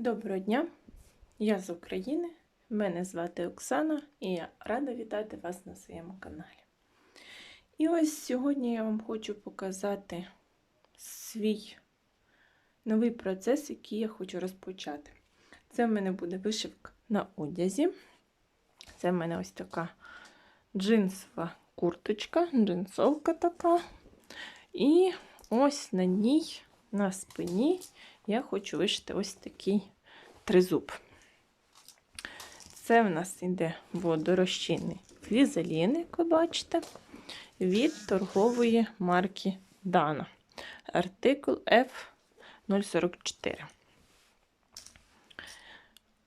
Доброго дня! Я з України. Мене звати Оксана і я рада вітати вас на своєму каналі. І ось сьогодні я вам хочу показати свій новий процес, який я хочу розпочати. Це в мене буде вишивка на одязі. Це в мене ось така джинсова курточка, джинсовка така. І ось на ній, на спині, я хочу вишити ось такий тризуб. Це в нас йде водорозчинний флізелін, як ви бачите, від торгової марки Dana. Артикул F044.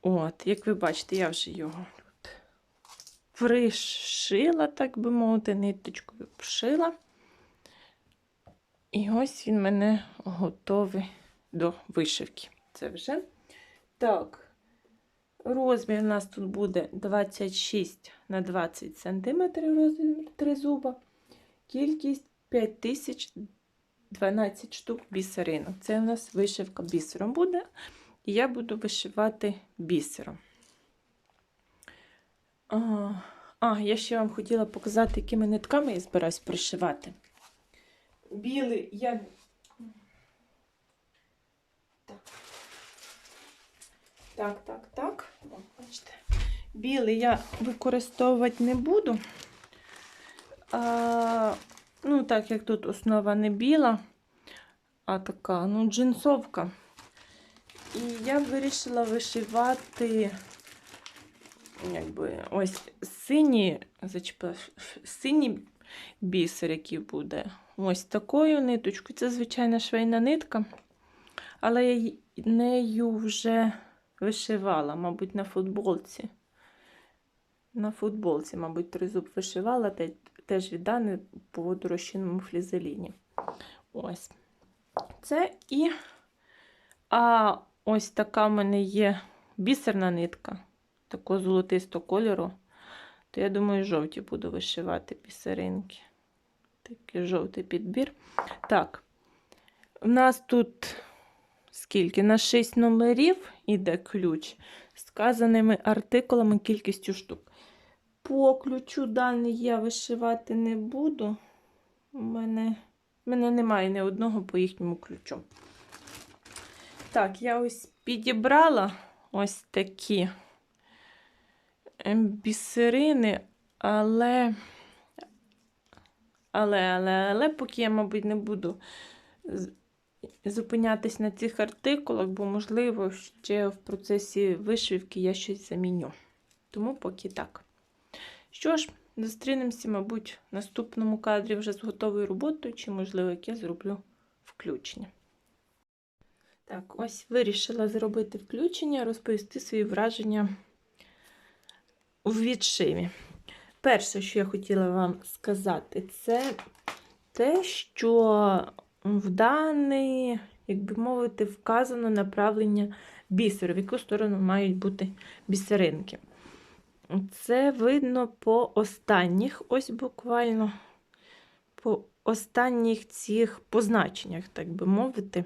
От, як ви бачите, я вже його тут пришила, так би мовити, ниточкою пшила. І ось він мене готовий до вишивки. Це вже. Так, розмір у нас тут буде 26 на 20 см розмір тризуба. Кількість 5012 штук бісеринок. Це у нас вишивка бісером буде. І я буду вишивати бісером. А, а, я ще вам хотіла показати, якими нитками я збираюсь пришивати. Білий я. Так. Так, так, так. О, бачите. Білий я використовувати не буду. А, ну, так як тут основа не біла, а така, ну, джинсовка. І я вирішила вишивати якби ось синій, зачепила, синій бісер, який буде. Ось такою ниточкою. Це звичайна швейна нитка, але я нею вже вишивала, мабуть, на футболці. На футболці, мабуть, тризуб вишивала, теж відданий по водорозчинному флізеліні. Ось. Це і. А ось така в мене є бісерна нитка, такого золотистого кольору. То я думаю, жовті буду вишивати бісеринки. Такий жовтий підбір. Так, у нас тут скільки? На 6 номерів іде ключ з сказаними артикулами кількістю штук. По ключу даний я вишивати не буду. У мене, у мене немає ні одного по їхньому ключу. Так, я ось підібрала ось такі бісерини, але, але, але, але, поки я, мабуть, не буду зупинятись на цих артикулах, бо, можливо, ще в процесі вишивки я щось заміню. Тому поки так. Що ж, зустрінемося, мабуть, в наступному кадрі вже з готовою роботою, чи, можливо, як я зроблю включення. Так, ось вирішила зробити включення, розповісти свої враження у відшиві. Перше, що я хотіла вам сказати, це те, що в даний, як би мовити, вказано направлення бісеру, в яку сторону мають бути бісеринки. Це видно по останніх, ось буквально по останніх цих позначеннях, так би мовити.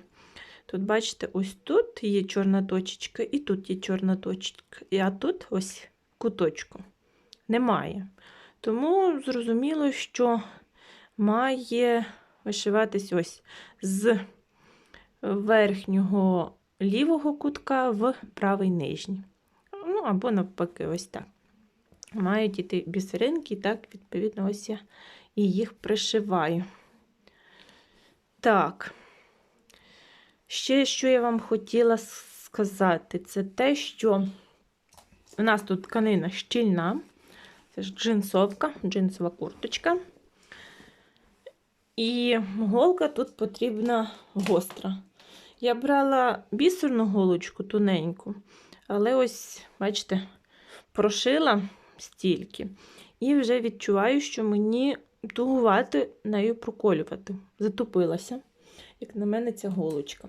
Тут, бачите, ось тут є чорна точечка, і тут є чорна точечка, а тут ось куточку немає. Тому зрозуміло, що має вишиватись ось з верхнього лівого кутка в правий нижній. Ну, або навпаки, ось так. Мають іти бісеринки, так, відповідно, ось я і їх пришиваю. Так, ще що я вам хотіла сказати, це те, що у нас тут тканина щільна, це ж джинсовка, джинсова курточка. І голка тут потрібна гостра. Я брала бісерну голочку тоненьку, але ось, бачите, прошила стільки. І вже відчуваю, що мені тугувати нею проколювати. Затупилася, як на мене, ця голочка.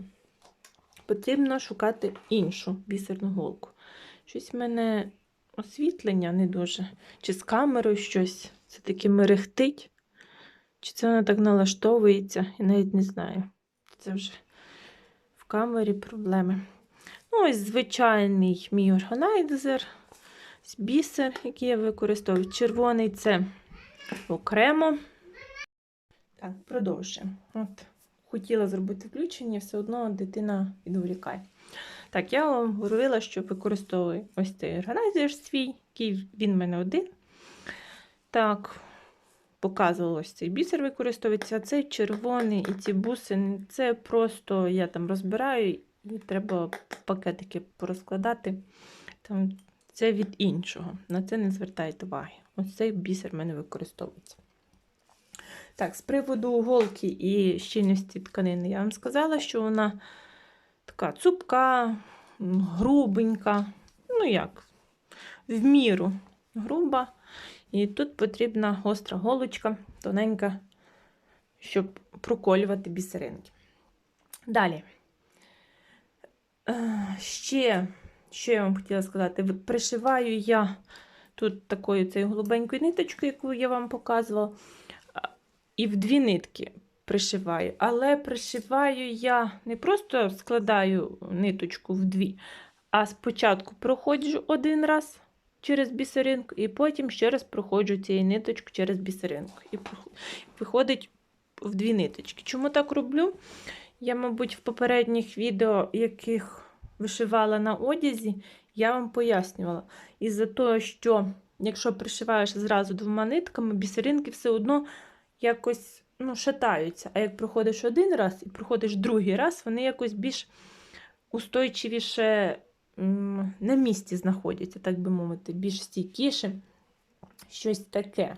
Потрібно шукати іншу бісерну голку. Щось в мене освітлення не дуже. Чи з камерою щось це таки мерехтить. Чи це вона так налаштовується, я навіть не знаю. Це вже в камері проблеми. Ну, ось звичайний мій органайзер, бісер, який я використовую. Червоний це окремо. Так, продовжуємо. От, хотіла зробити включення, все одно дитина відволікає. Так, я вам говорила, що використовую ось цей органайзер свій, він в мене один. Так, показувала ось цей бісер використовується, цей червоний і ці бусини це просто я там розбираю і треба пакетики порозкладати. Там, це від іншого. На це не звертайте уваги. Ось цей бісер в мене використовується. Так, з приводу голки і щільності тканини, я вам сказала, що вона така цупка, грубенька, ну як, в міру груба. І тут потрібна гостра голочка, тоненька, щоб проколювати бісеринки. Далі. Е, Ще, що я вам хотіла сказати, пришиваю я тут такою цією голубенькою ниточкою, яку я вам показувала, і в дві нитки пришиваю. Але пришиваю я не просто складаю ниточку в дві, а спочатку проходжу один раз через бісеринку, і потім ще раз проходжу цією ниточку через бісеринку. І виходить в дві ниточки. Чому так роблю? Я, мабуть, в попередніх відео, яких вишивала на одязі, я вам пояснювала. Із-за того, що якщо пришиваєш зразу двома нитками, бісеринки все одно якось ну, шатаються. А як проходиш один раз і проходиш другий раз, вони якось більш устойчивіше на місці знаходяться, так би мовити, більш стійкіше. Щось таке.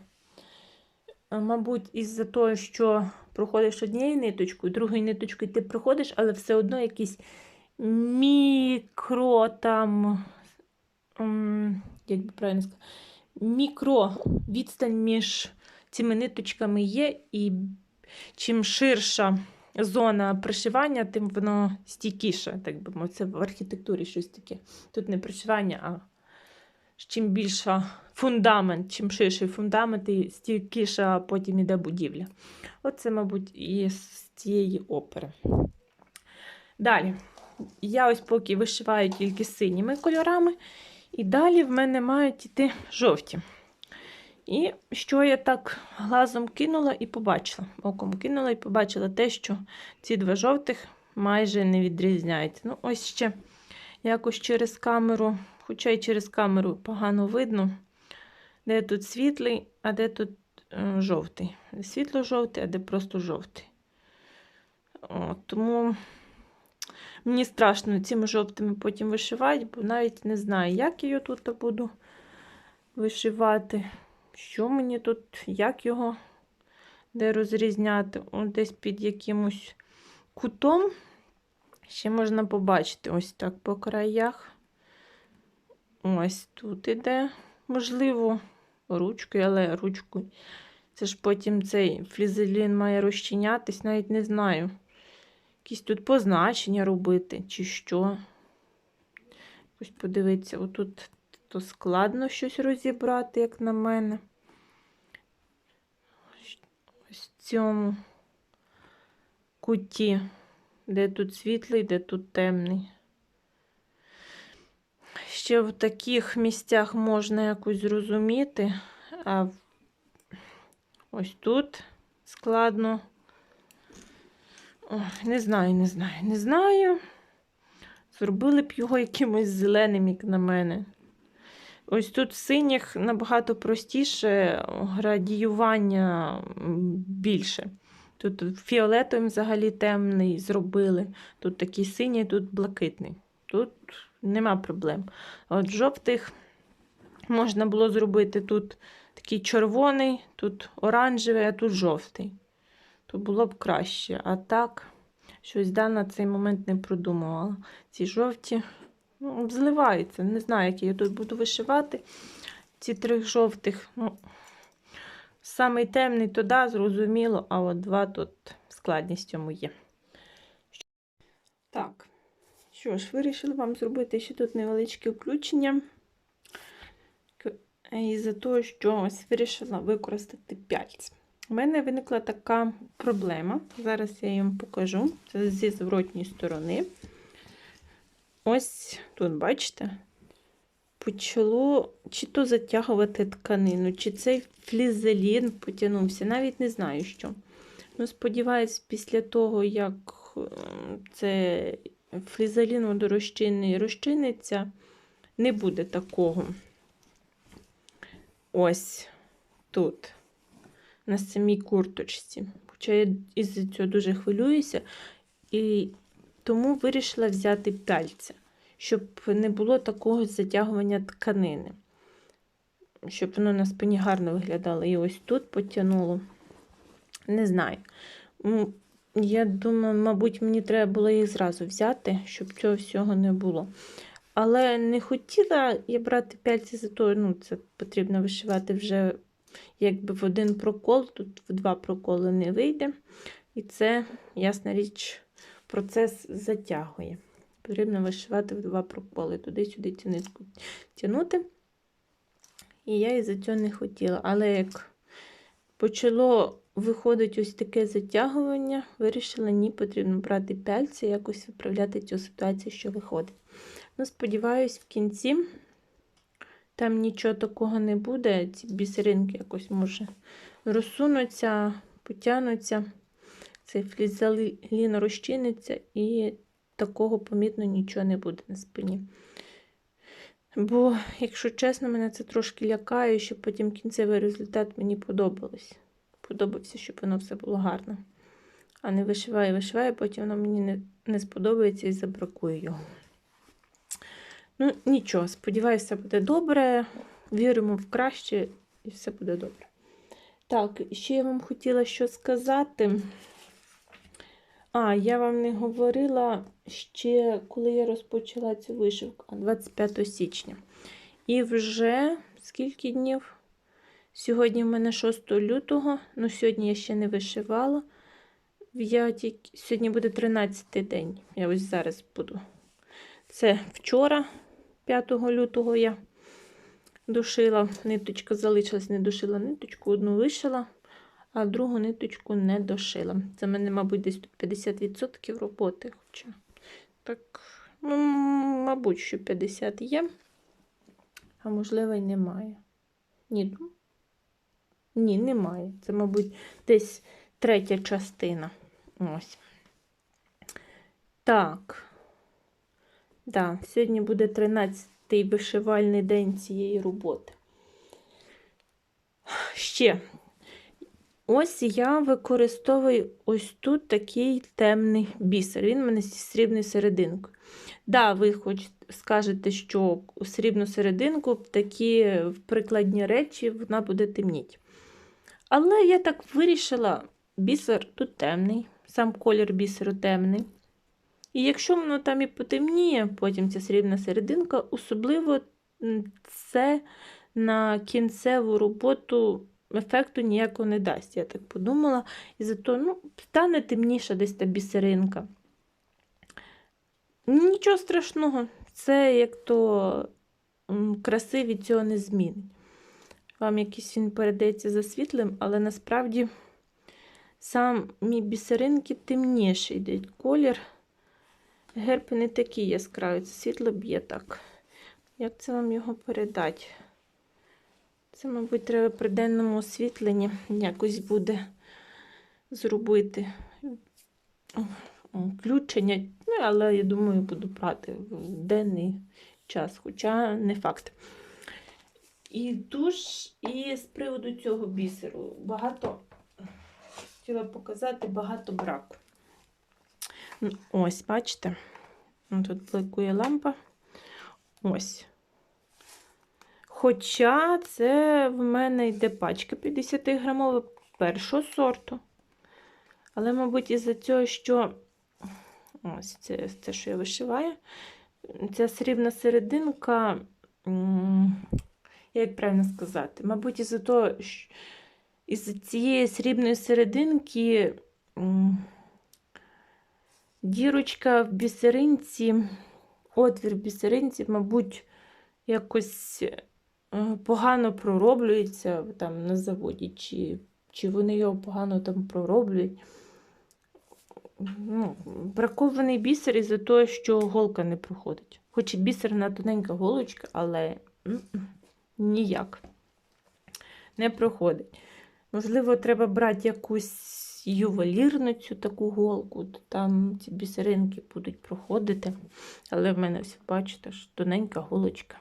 Мабуть, із-за того, що проходиш однією ниточкою, другою ниточкою ти проходиш, але все одно якісь мікро там, як би правильно сказати, мікро відстань між цими ниточками є, і чим ширша зона пришивання, тим воно стійкіше, так би мовити. Це в архітектурі щось таке. Тут не пришивання, а чим більша фундамент, чим ширший фундамент, і стійкіша потім іде будівля. Оце, мабуть, і з цієї опери. Далі. Я ось поки вишиваю тільки синіми кольорами, і далі в мене мають йти жовті. І що я так глазом кинула і побачила. Оком кинула і побачила те, що ці два жовтих майже не відрізняються. Ну, ось ще якось через камеру, хоча й через камеру погано видно, де тут світлий, а де тут е, жовтий. Де світло-жовтий, а де просто жовтий. О, тому мені страшно цими жовтими потім вишивати, бо навіть не знаю, як я його тут буду вишивати. Що мені тут, як його де розрізняти? О, десь під якимось кутом. Ще можна побачити ось так по краях. Ось тут іде, можливо, ручкою, але ручкою. Це ж потім цей флізелін має розчинятись, навіть не знаю. Якісь тут позначення робити, чи що. Ось подивіться, отут то складно щось розібрати, як на мене. Ось в цьому куті, де тут світлий, де тут темний. Ще в таких місцях можна якось зрозуміти, а ось тут складно. Ой, не знаю, не знаю, не знаю. Зробили б його якимось зеленим, як на мене. Ось тут в синіх набагато простіше градіювання більше. Тут фіолетовим взагалі темний зробили. Тут такий синій, тут блакитний. Тут нема проблем. От жовтих можна було зробити тут такий червоний, тут оранжевий, а тут жовтий. То було б краще. А так, щось да, на цей момент не продумувала. Ці жовті ну, зливаються. Не знаю, як я тут буду вишивати. Ці три жовтих. Ну, самий темний то да, зрозуміло, а от два тут складність йому є. Так, що ж, вирішила вам зробити ще тут невеличке включення. К- Із-за того, що ось вирішила використати пяльць. У мене виникла така проблема. Зараз я їм покажу. Це зі зворотньої сторони. Ось тут, бачите, почало чи то затягувати тканину, чи цей флізелін потягнувся. Навіть не знаю що. Ну, сподіваюсь, після того, як це флізелін водорозчинний розчиниться, не буде такого. Ось тут, на самій курточці. Хоча я із цього дуже хвилююся, і тому вирішила взяти пяльця, щоб не було такого затягування тканини. Щоб воно на спині гарно виглядало. І ось тут потягнуло. Не знаю. Я думаю, мабуть, мені треба було їх зразу взяти, щоб цього всього не було. Але не хотіла я брати пяльці за то, ну, це потрібно вишивати вже якби в один прокол, тут в два проколи не вийде. І це, ясна річ, процес затягує. Потрібно вишивати в два проколи, туди-сюди цю нитку тягнути. І я із-за цього не хотіла. Але як почало виходити ось таке затягування, вирішила, ні, потрібно брати пяльці і якось виправляти цю ситуацію, що виходить. Ну, сподіваюсь, в кінці там нічого такого не буде. Ці бісеринки якось може розсунуться, потягнуться. Цей флізелін розчиниться і такого помітно нічого не буде на спині. Бо, якщо чесно, мене це трошки лякає, щоб потім кінцевий результат мені подобалось. Подобався, щоб воно все було гарно. А не вишиваю, вишиваю, потім воно мені не, не сподобається і забракує його. Ну, нічого, сподіваюся, все буде добре. Віримо в краще і все буде добре. Так, ще я вам хотіла що сказати. А, я вам не говорила ще, коли я розпочала цю вишивку, 25 січня. І вже скільки днів? Сьогодні в мене 6 лютого, ну сьогодні я ще не вишивала. Я тільки... Сьогодні буде 13 день. Я ось зараз буду. Це вчора, 5 лютого, я душила. Ниточка залишилась, не душила ниточку, одну вишила, а другу ниточку не дошила. Це мене, мабуть, десь тут 50% роботи. Хоча так, ну, мабуть, що 50 є, а можливо, й немає. Ні, ну, ні, немає. Це, мабуть, десь третя частина. Ось. Так. Да, сьогодні буде 13-й вишивальний день цієї роботи. Ще. Ось я використовую ось тут такий темний бісер. Він в мене зі срібною серединкою. Да, ви хоч скажете, що у срібну серединку такі прикладні речі вона буде темніти. Але я так вирішила, бісер тут темний, сам колір бісеру темний. І якщо воно там і потемніє, потім ця срібна серединка, особливо це на кінцеву роботу ефекту ніякого не дасть, я так подумала. І зато ну, стане темніша десь та бісеринка. Нічого страшного, це як то краси цього не змінить. Вам якийсь він передається за світлим, але насправді самі бісеринки темніший йде колір. Герб не такий яскравий, це світло б'є так. Як це вам його передати? Це, мабуть, треба при денному освітленні якось буде зробити включення. Ну, але я думаю, буду брати в денний час, хоча не факт. І душ, і з приводу цього бісеру багато хотіла показати багато браку. Ось, бачите? Тут бликує лампа. Ось. Хоча це в мене йде пачка 50 грамова першого сорту. Але, мабуть, із-за цього, що ось це, це, що я вишиваю, ця срібна серединка, як правильно сказати, мабуть, із-за того, із цієї срібної серединки дірочка в бісеринці, отвір в бісеринці, мабуть, якось погано пророблюється там на заводі, чи чи вони його погано там пророблюють. ну, бракований бісер із-за того, що голка не проходить. Хоч і бісерна тоненька голочка, але ніяк не проходить. Можливо, треба брати якусь ювелірну цю таку голку, то там ці бісеринки будуть проходити. Але в мене все, бачите, ж тоненька голочка.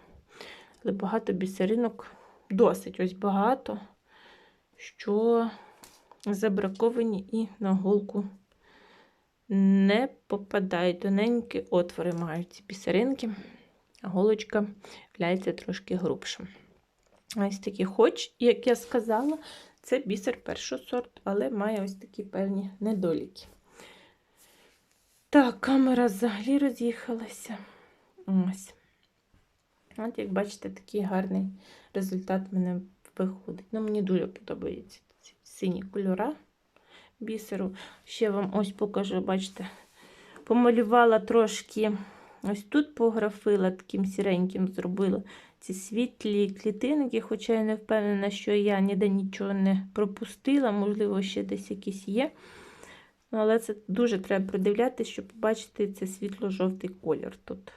Але багато бісеринок, досить ось багато, що забраковані і на голку не попадають. Тоненькі отвори мають ці бісеринки, а голочка являється трошки грубшим. Ось такі, хоч, як я сказала, це бісер першого сорту, але має ось такі певні недоліки. Так, камера взагалі роз'їхалася. Ось. От, як бачите, такий гарний результат в мене виходить. Ну, мені дуже подобаються ці сині кольора бісеру. Ще вам ось покажу, бачите, помалювала трошки, ось тут пографила, таким сіреньким зробила ці світлі клітинки, хоча я не впевнена, що я ніде нічого не пропустила, можливо, ще десь якісь є. Ну, Але це дуже треба придивлятися, щоб побачити цей світло-жовтий колір тут.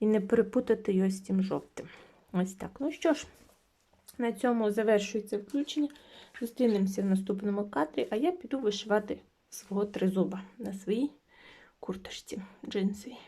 І не перепутати його з цим жовтим. Ось так. Ну що ж, на цьому завершується включення. Зустрінемося в наступному кадрі, а я піду вишивати свого тризуба на своїй курточці джинсовій.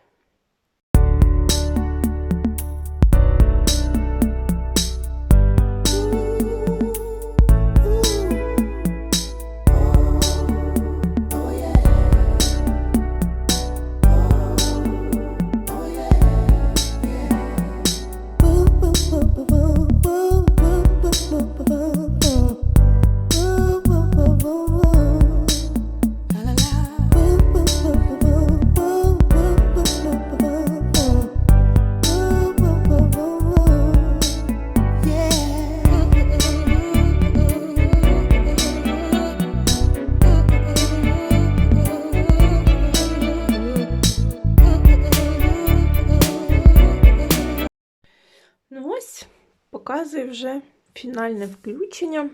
Показую вже фінальне включення.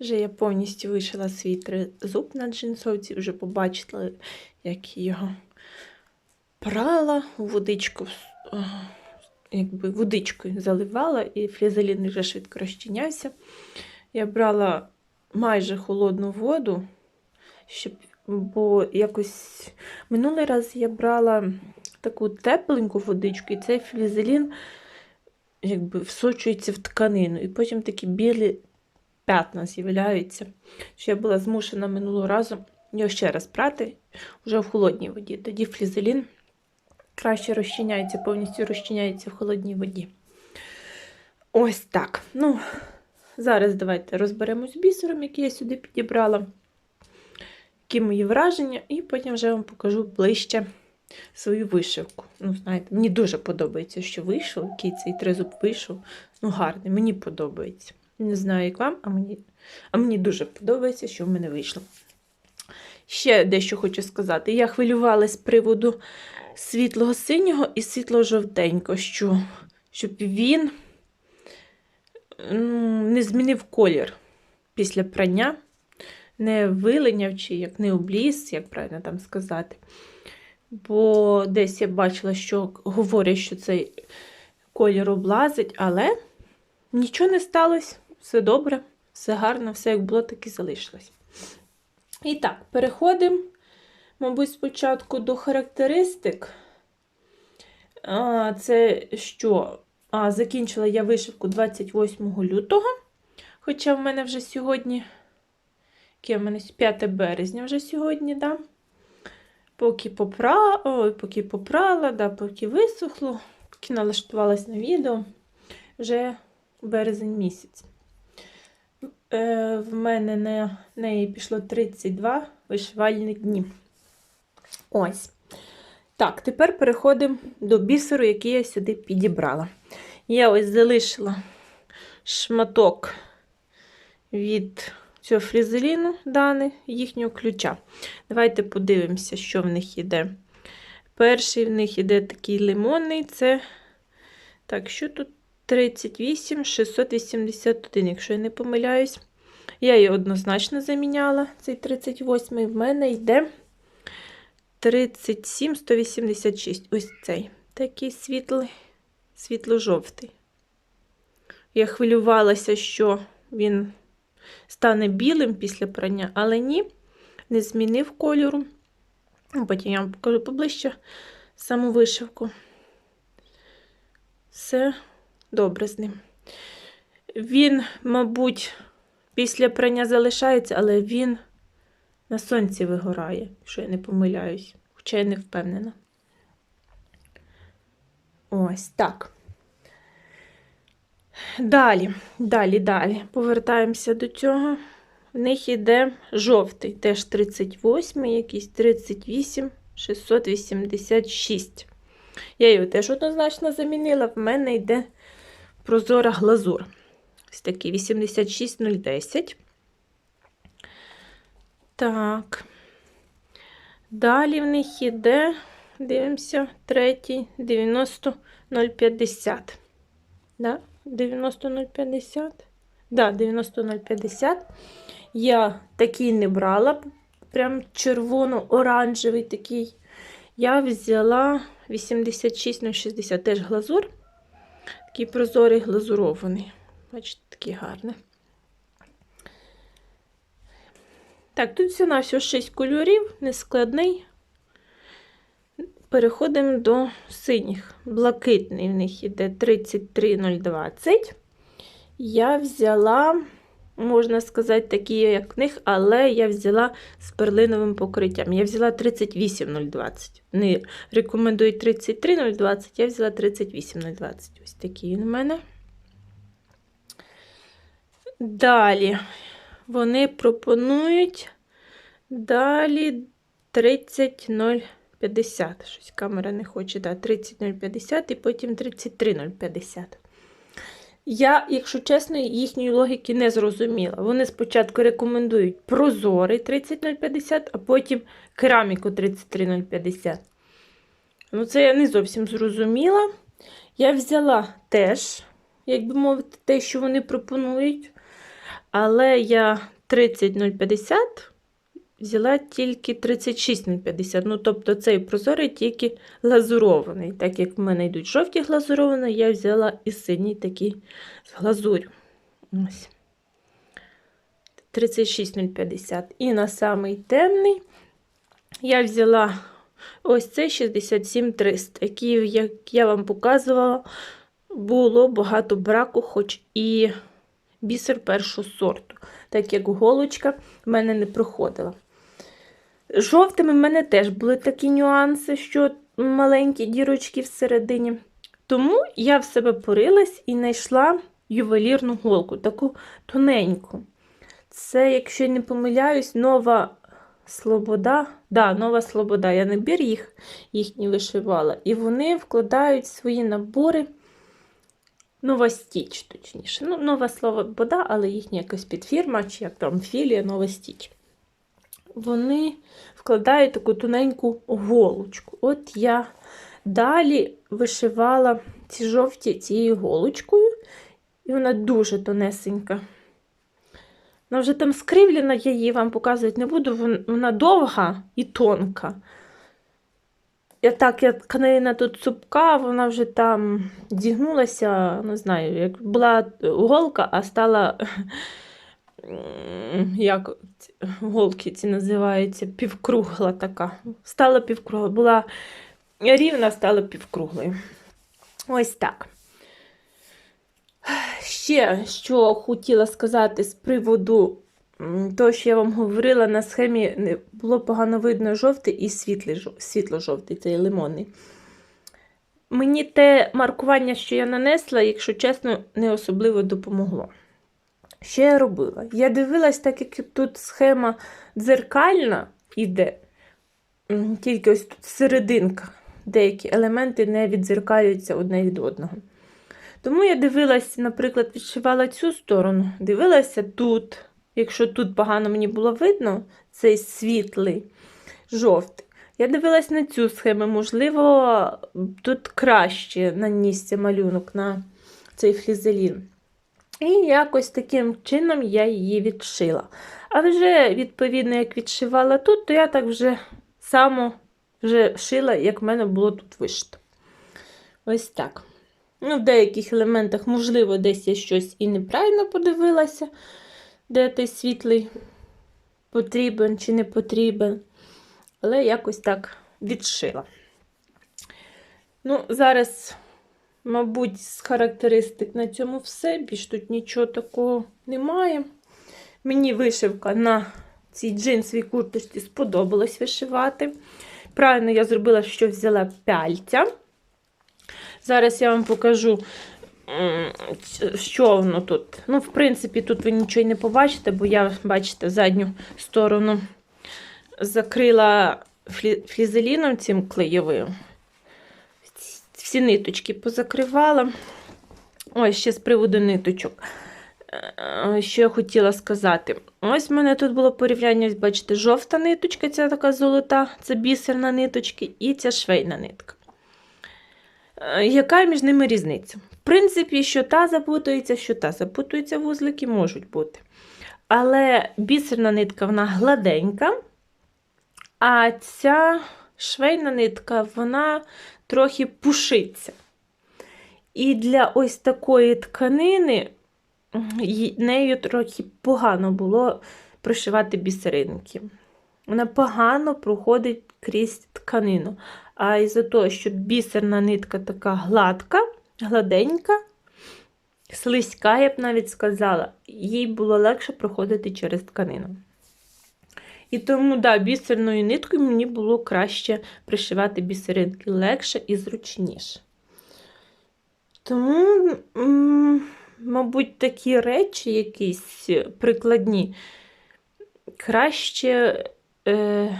Вже я повністю вишила свій тризуб на джинсовці, вже побачила, як його прала водичку, якби водичкою заливала, і флізелін вже швидко розчинявся. Я брала майже холодну воду, щоб, бо якось минулий раз я брала таку тепленьку водичку, і цей флізелін якби всочується в тканину. І потім такі білі п'ятна з'являються. Що я була змушена минулого разу його ще раз прати вже в холодній воді. Тоді флізелін краще розчиняється, повністю розчиняється в холодній воді. Ось так. Ну, Зараз давайте розберемось з бісером, який я сюди підібрала. Які мої враження, і потім вже вам покажу ближче свою вишивку. Ну, знаєте, Мені дуже подобається, що вийшов, який цей тризуб вийшов. Ну, гарний, мені подобається. Не знаю, як вам, а мені, а мені дуже подобається, що в мене вийшло. Ще дещо хочу сказати. Я хвилювалась з приводу світлого синього і світло-жовтенького, що, щоб він ну, не змінив колір після прання, не вилиняв чи як не обліз, як правильно там сказати. Бо десь я бачила, що говорять, що цей колір облазить, але нічого не сталося, все добре, все гарно, все як було, так і залишилось. І так, переходимо, мабуть, спочатку до характеристик. А, Це що? А, Закінчила я вишивку 28 лютого. Хоча в мене вже сьогодні, яке в мене 5 березня вже сьогодні, да? Поки попра... Ой, поки попрала, да, поки висохло, поки налаштувалась на відео, вже березень місяць. Е, В мене на неї пішло 32 вишивальні дні. Ось. Так, тепер переходимо до бісеру, який я сюди підібрала. Я ось залишила шматок від цього фрізеліну дане їхнього ключа. Давайте подивимося, що в них іде. Перший в них іде такий лимонний, це. Так, що тут 38 681, якщо я не помиляюсь. Я її однозначно заміняла, цей 38 В мене йде 37 186. Ось цей. Такий світлий, світло-жовтий. Я хвилювалася, що він стане білим після прання, але ні, не змінив кольору. Потім я вам покажу поближче саму вишивку. Все добре з ним. Він, мабуть, після прання залишається, але він на сонці вигорає, якщо я не помиляюсь, хоча я не впевнена. Ось так. Далі, далі, далі. Повертаємося до цього. В них іде жовтий, теж 38, якийсь 38, 686. Я його теж однозначно замінила. В мене йде прозора глазур. Ось такий 86010. Так. Далі в них іде, дивимося, третій, 90050. Да? 90050. Да, 90050. Я такий не брала, прям червоно-оранжевий такий. Я взяла 86060, теж глазур. Такий прозорий глазурований. Бачите, такий гарний. Так, тут все на все 6 кольорів, нескладний. Переходимо до синіх. Блакитний в них іде 33020. Я взяла, можна сказати, такі, як в них, але я взяла з перлиновим покриттям. Я взяла 38020. Не рекомендують 33020, я взяла 38020. Ось такий він у мене. Далі вони пропонують далі 30050. Щось камера не хоче, да, 30050 і потім 33050. Я, якщо чесно, їхньої логіки не зрозуміла. Вони спочатку рекомендують прозорий 30050, а потім кераміку 33050. Ну, це я не зовсім зрозуміла. Я взяла теж, як би мовити, те, що вони пропонують. Але я 30050 взяла тільки 36050. Ну, тобто цей прозорий тільки глазурований. Так як в мене йдуть жовті глазуровані, я взяла і синій такий з глазурю. Ось. 36050. І на самий темний я взяла ось цей 67300, який, як я вам показувала, було багато браку, хоч і бісер першого сорту, так як голочка в мене не проходила. Жовтими в мене теж були такі нюанси, що маленькі дірочки всередині. Тому я в себе порилась і знайшла ювелірну голку, таку тоненьку. Це, якщо я не помиляюсь, нова Слобода. Да, нова Слобода. Я набір їх їхній вишивала. І вони вкладають свої набори. Нова Стіч, точніше. Ну, Нова Слобода, але їхня якась підфірма, чи як там філія Нова Стіч. Вони вкладають таку тоненьку голочку. От я далі вишивала ці жовті цією голочкою, і вона дуже тонесенька. Вона вже там скривлена, я її вам показувати не буду, вона довга і тонка. Я так, як тканина тут цупка, вона вже там зігнулася, не знаю, як була голка, а стала, як голки ці називаються, півкругла така. Стала півкругла, була рівна, стала півкруглою. Ось так. Ще, що хотіла сказати з приводу того, що я вам говорила, на схемі було погано видно жовтий і світло-жовтий, цей лимонний. Мені те маркування, що я нанесла, якщо чесно, не особливо допомогло. Що я робила? Я дивилась, так як тут схема дзеркальна іде, тільки ось тут серединка, деякі елементи не відзеркалюються одне від одного. Тому я дивилася, наприклад, відшивала цю сторону, дивилася тут. Якщо тут погано мені було видно, цей світлий, жовтий. Я дивилась на цю схему, можливо, тут краще нанісся малюнок на цей флізелін. І якось таким чином я її відшила. А вже, відповідно, як відшивала тут, то я так вже само вже шила, як в мене було тут вишито. Ось так. Ну, в деяких елементах, можливо, десь я щось і неправильно подивилася, де той світлий потрібен чи не потрібен. Але якось так відшила. Ну, зараз, мабуть, з характеристик на цьому все. Більш тут нічого такого немає. Мені вишивка на цій джинсовій курточці сподобалось вишивати. Правильно я зробила, що взяла пяльця. Зараз я вам покажу, що воно тут. Ну, в принципі, тут ви нічого не побачите, бо я, бачите, задню сторону закрила флізеліном цим клеєвим. Всі ниточки позакривала. Ось ще з приводу ниточок. Е, Що я хотіла сказати. Ось в мене тут було порівняння, ось бачите, жовта ниточка, ця така золота, це бісерна ниточка, і ця швейна нитка. Е, Яка між ними різниця? В принципі, що та запутується, що та запутується, вузлики можуть бути. Але бісерна нитка, вона гладенька, а ця швейна нитка, вона трохи пушиться. І для ось такої тканини нею трохи погано було пришивати бісеринки. Вона погано проходить крізь тканину. А із-за того, що бісерна нитка така гладка, гладенька, слизька, я б навіть сказала, їй було легше проходити через тканину. І тому, да, бісерною ниткою мені було краще пришивати бісеринки легше і зручніше. Тому, мабуть, такі речі якісь прикладні, краще е,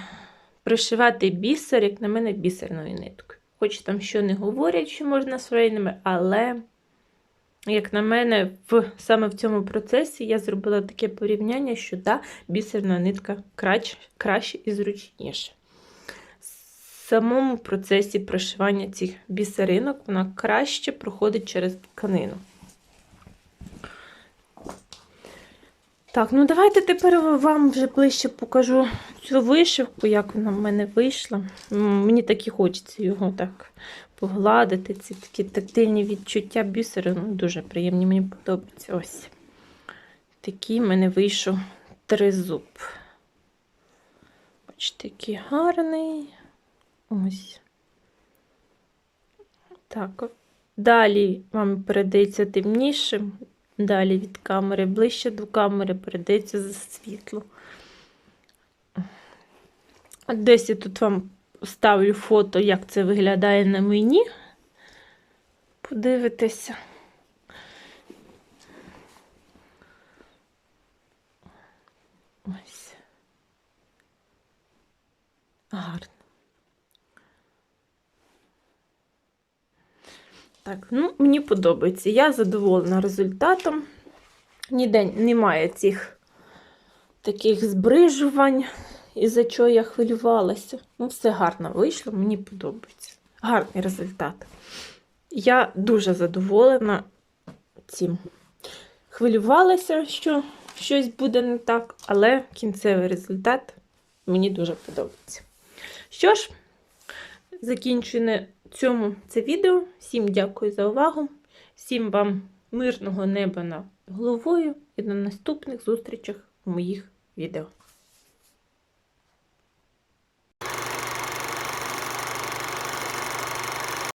пришивати бісер, як на мене, бісерною ниткою. Хоч там що не говорять, що можна свейними, але, як на мене, в, саме в цьому процесі я зробила таке порівняння, що да, бісерна нитка краще, краще і зручніше. В самому процесі прошивання цих бісеринок вона краще проходить через тканину. Так, ну давайте тепер вам вже ближче покажу цю вишивку, як вона в мене вийшла. Мені так і хочеться його так погладити. Ці такі тактильні відчуття бісеру. Ну, дуже приємні, мені подобаються. Ось. Такий в мене вийшов тризуб. Бачите, який гарний. Ось. Так. Далі вам передається темнішим. Далі від камери, ближче до камери передається за світло. Десь я тут вам ставлю фото, як це виглядає на мені. Подивитися. Ось. Гарно. Так, ну, мені подобається. Я задоволена результатом. Ніде немає цих таких збрижувань, із-за чого я хвилювалася. Ну, все гарно вийшло, мені подобається. Гарний результат. Я дуже задоволена цим. Хвилювалася, що щось буде не так, але кінцевий результат мені дуже подобається. Що ж, закінчую на цьому це відео. Всім дякую за увагу. Всім вам мирного неба над головою і до наступних зустрічах у моїх відео.